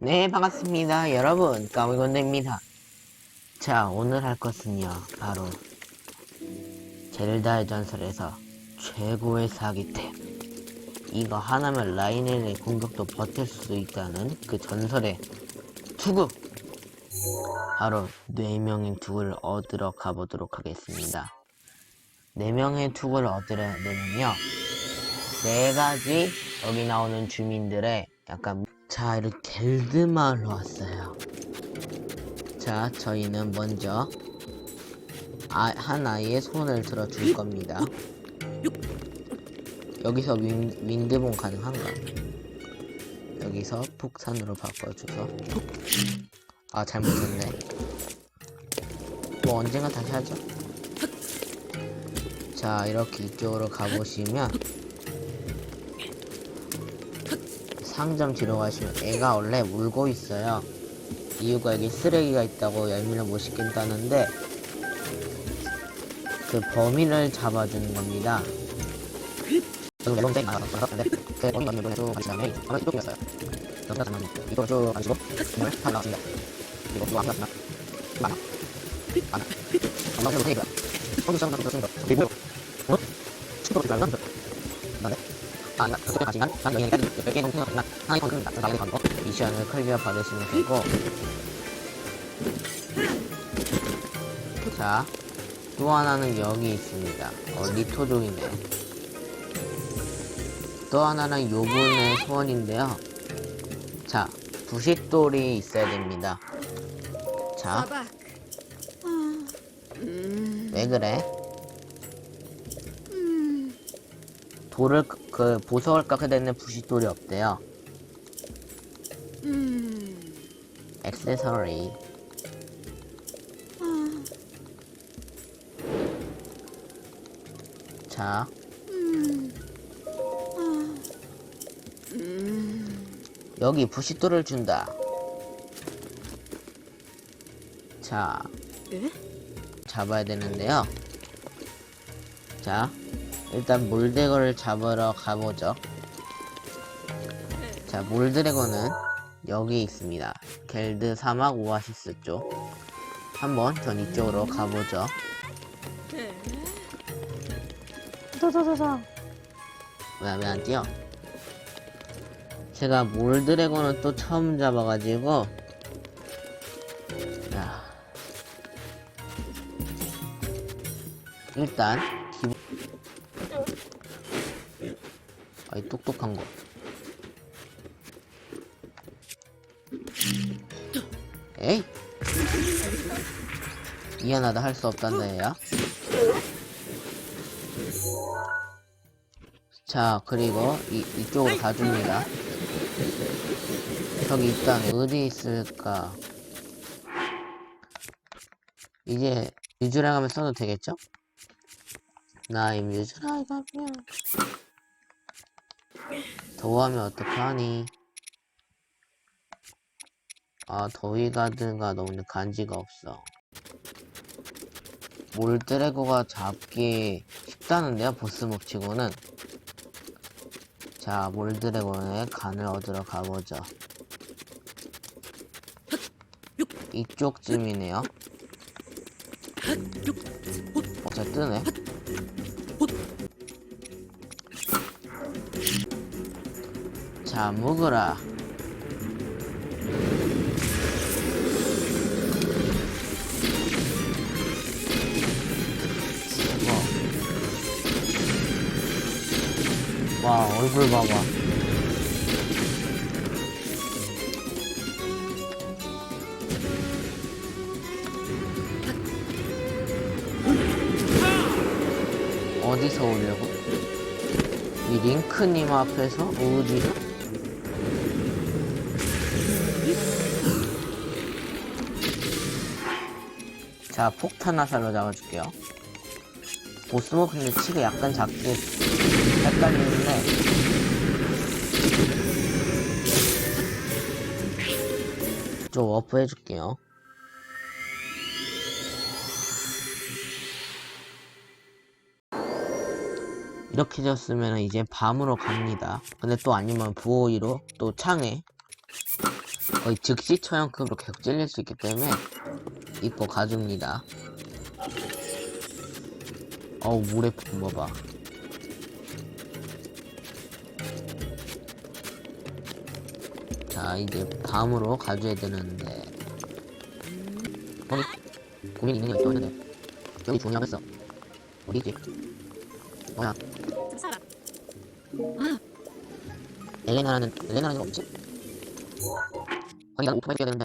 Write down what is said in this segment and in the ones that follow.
네, 반갑습니다. 여러분, 까미곤대입니다. 자, 오늘 할 것은요, 바로, 젤다의 전설에서 최고의 사기템. 이거 하나면 라인의 공격도 버틸 수 있다는 그 전설의 투구! 바로, 네명의 투구를 얻으러 가보도록 하겠습니다. 네명의 투구를 얻으려면요, 네 가지 여기 나오는 주민들의 약간 자 이렇게 겔드 마을로 왔어요. 자 저희는 먼저 아, 한 아이의 손을 들어줄 겁니다. 여기서 윈, 윈드본 가능한가? 여기서 폭탄으로 바꿔줘서. 아 잘못했네. 뭐 언젠가 다시 하죠. 자 이렇게 이쪽으로 가보시면 상점 뒤로 가시면 애가 원래 울고 있어요. 이유가 여기 쓰레기가 있다고 열매를 못 시킨다는데 그 범인을 잡아주는 겁니다. 아그 어? 아, 나, 그때 난 영양까지 몇 개의 동생을 나 하나의 나, 나에게 건 거. 미션을 클리어 받으시면 되고. 자, 또 하나는 여기 있습니다. 어, 리토족이네. 또 하나는 요분의 소원인데요. 자, 부싯돌이 있어야 됩니다. 자. 왜 그래? 돌을 그- 그 보석을 깎게 되는 부싯돌이 없대요. Mm. 액세서리. 자, 여기 부싯돌을 준다. 자, 에? 잡아야 되는데요. 자, 일단 몰드래곤을 잡으러 가보죠. 자, 몰드래곤은 여기 있습니다. 겔드 사막 오아시스 쪽. 한번 전 이쪽으로 가보죠. 왜, 왜안 뛰어? 제가 몰드래곤은 또 처음 잡아가지고, 자. 일단, 기본, 아이, 똑똑한 거. 에이! 미안하다 할 수 없단다, 얘야. 자, 그리고 이, 이쪽으로 가줍니다. 저기 있다네. 어디 있을까? 이제 유주랑 하면 써도 되겠죠? 나의 뮤즈라 가면 더워하면 어떡하니? 아, 더위 가드가 너무 간지가 없어. 몰드래고가 잡기 쉽다는데요, 보스목 치고는. 자, 몰드래곤의 간을 얻으러 가보죠. 이쪽쯤이네요. 어, 잘 뜨네. 자, 먹어라. 와, 얼굴 봐봐. 어디서 오려고? 이 링크님 앞에서 어디서? 자, 폭탄 화살로 잡아줄게요. 보스모 근데 치가 약간 작게 헷갈리는데 좀 워프 해줄게요. 이렇게 졌으면 이제 밤으로 갑니다. 근데 또 아니면 부호이로 또 창에 거의 즉시 처형급으로 계속 찔릴 수 있기 때문에 이거 가줍니다. 어우 물에 뿜어봐. 자 이제 밤으로 가줘야 되는데 어디 고민이 있는 게 있는데 여기 중요하겠어 어디 있지? 뭐야. 엘레나라는 엘레나라는 없지? 아니 난 오토바이 뛰어야 되는데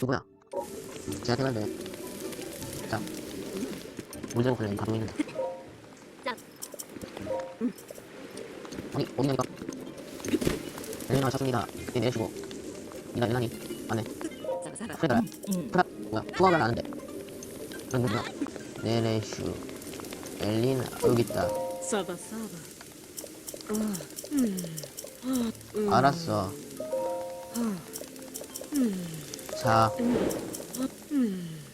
누구야? 제가 태어났네 자. 물대로 걸려있는 가고 있는데. 자. 아니 어디냐니까. 엘레나 쳤습니다. 네 내주고. 니가 엘레나니 안해 응. 프라 뭐야? 투하가 나는데. 그런 누구야? 네레슈. 엘리나 여기 있다. 싸다 싸다. 알았어 자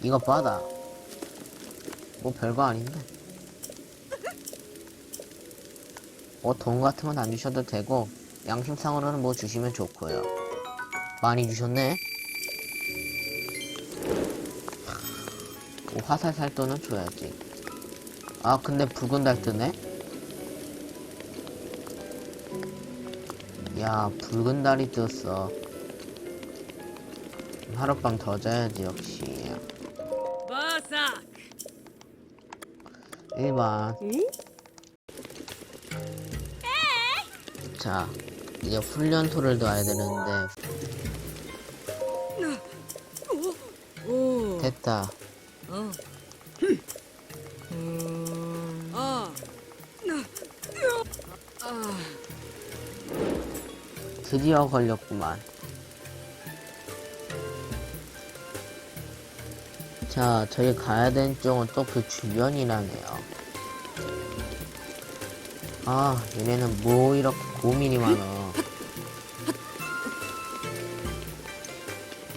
이거 받아 뭐 별거 아닌데. 뭐돈 같은 건 안 주셔도 되고 양심상으로는 뭐 주시면 좋고요. 많이 주셨네. 뭐 화살 살 돈은 줘야지. 아 근데 붉은 달 뜨네? 야 붉은 달이 떴어 하룻밤 더 자야지 역시 바삭. 일반 응? 자 이제 훈련소를 둬야 되는데 오. 됐다 어. 음. 아. 아. 드디어 걸렸구만 자 저희 가야 되는 쪽은 또 그 주변이라네요. 아 얘네는 뭐 이렇게 고민이 많아.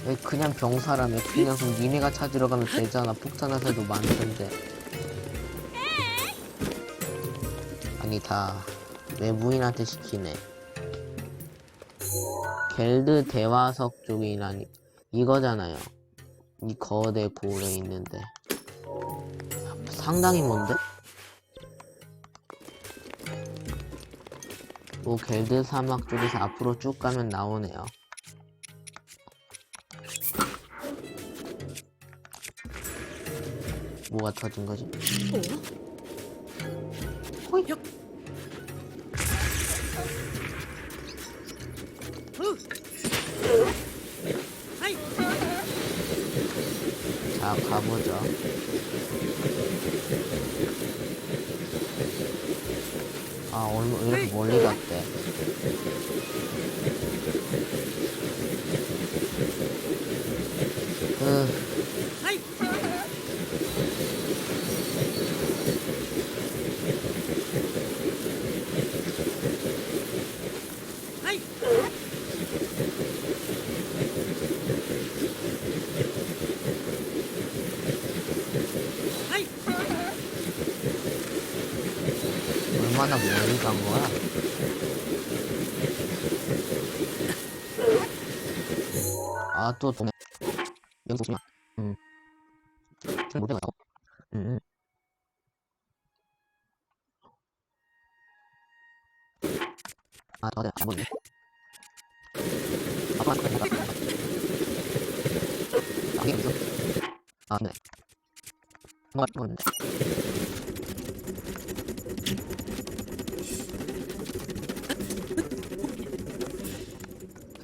왜 그냥 병사라며? 그냥 그럼 니네가 찾으러 가면 되잖아. 폭탄화살도 많던데. 아니 다. 외부인한테 시키네. 겔드 대화석 쪽이라니. 이거잖아요 이 거대 고래 있는데 상당히 먼데? 뭐 겔드 사막 쪽에서 앞으로 쭉 가면 나오네요 뭐가 터진 거지? 하이. 자 가보죠. 아 얼마 왜 이렇게 멀리 갔대. 으 얼마나 멀리 간 거야? 아, 또 동네. 보시면, 음. 지금 못해가고 음. 아, 더, 안 보이네. 아빠, 그래, 내가. 아, 이게 무슨. 아, 네. 뭐가 있는데.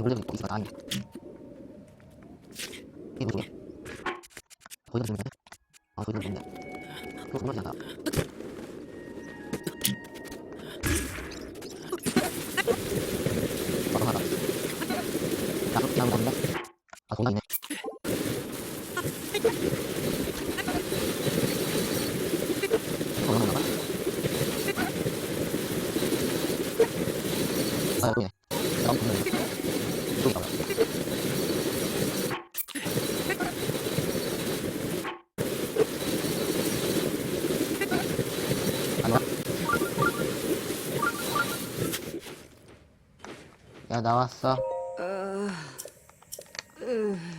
그 원래 거기 있어 다행이야 이게 뭐야 거기다 주면 돼? 아 거기다 주면 돼 그거 정말 잘다 나도 하다 나 그렇게 하는 건데 아 돈이 있네 그거 넣는 거야? 아 여기네 너무 돈이 이쪽이 나와 안 와? 야 나왔어?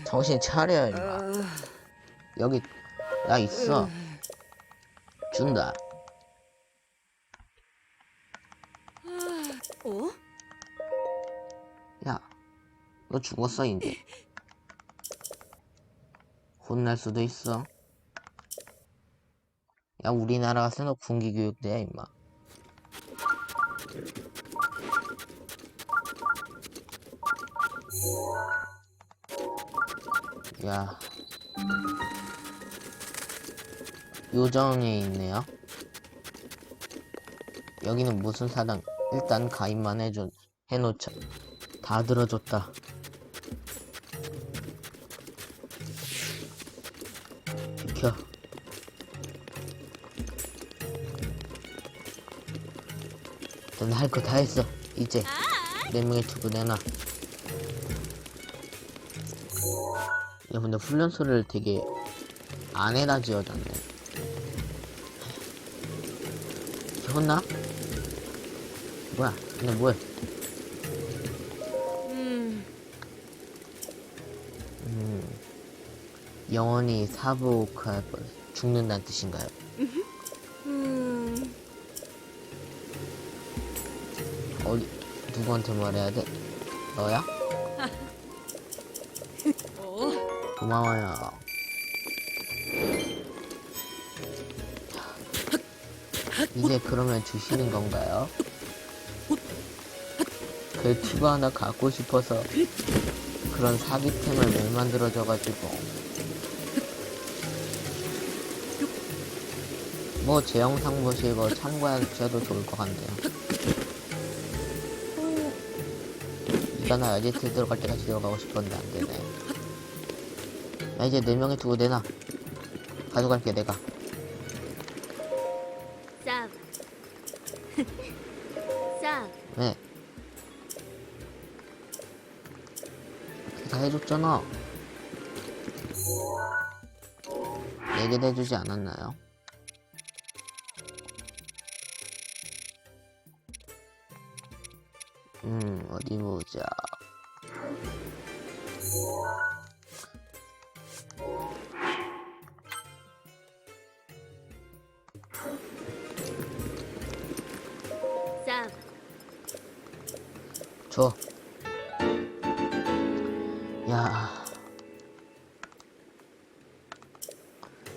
정신 차려 임마 여기 나 있어. 준다. 어? 야너 죽었어 이제 혼날 수도 있어. 야 우리나라가 세너 군기 교육대야 임마 야. 요정에 있네요. 여기는 무슨 사당? 일단 가입만 해줘 해놓자. 다 들어줬다. 비켜. 넌할거 다 했어. 이제 네 명의 투구 내놔 야 근데 훈련소를 되게 안에다 지어놨네 혼나? 뭐야 근데 뭐야 음, 영원히 사부할 뻔 죽는다는 뜻인가요? 음, 어디 누구한테 말해야 돼? 너야? 고마워요. 이제 그러면 주시는 건가요? 그 튜브 하나 갖고 싶어서 그런 사기템을 못 만들어줘가지고 뭐 제 영상 보시고 참고하셔도 좋을 것 같네요. 이가 나 에디트 들어갈 때까지 들어가고 싶었는데 안 되네. 야 이제 네 명의 두고 내놔. 가져갈게 내가. 쌉. 쌉. 네. 다 해줬잖아. 네개 내주지 않았나요? 음, 어디 보자. 줘. 야.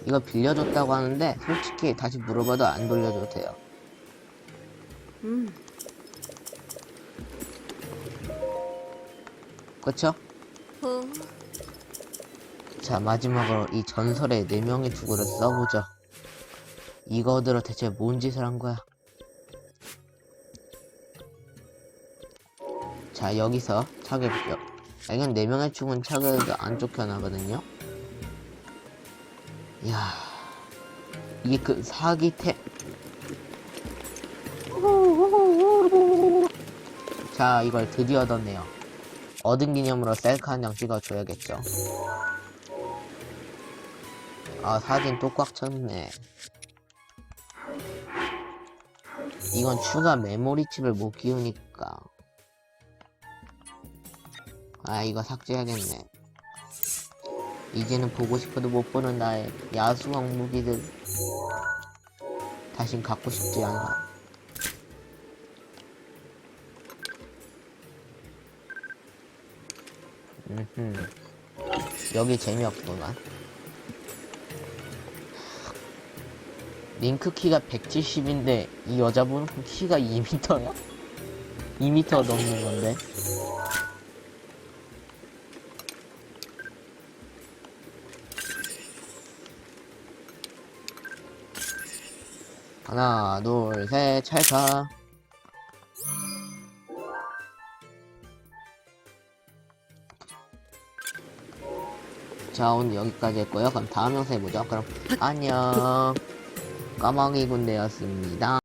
이거 빌려줬다고 하는데, 솔직히 다시 물어봐도 안 돌려줘도 돼요. 음, 그쵸? 호. 자, 마지막으로 이 전설의 네 명의 투구를 써보죠. 이거들은 대체 뭔 짓을 한 거야? 자, 여기서 차결표. 아, 이건 네명의 축은 차결도 안 쫓겨나거든요? 이야. 이게 그 사기템. 자, 이걸 드디어 얻었네요. 얻은 기념으로 셀카 한 장 찍어줘야겠죠. 아, 사진 또 꽉 찼네. 이건 추가 메모리 칩을 못 끼우니까. 아, 이거 삭제해야겠네. 이제는 보고 싶어도 못 보는 나의 야수왕 무기들. 다신 갖고 싶지 않아. 음흠. 여기 재미없구만. 링크 키가 170인데 이 여자분은 키가 2m야? 2m 넘는 건데. 하나, 둘, 셋, 찰카. 자, 오늘 여기까지 했고요. 그럼 다음 영상에 보죠. 그럼 안녕. 까마귀 군대였습니다.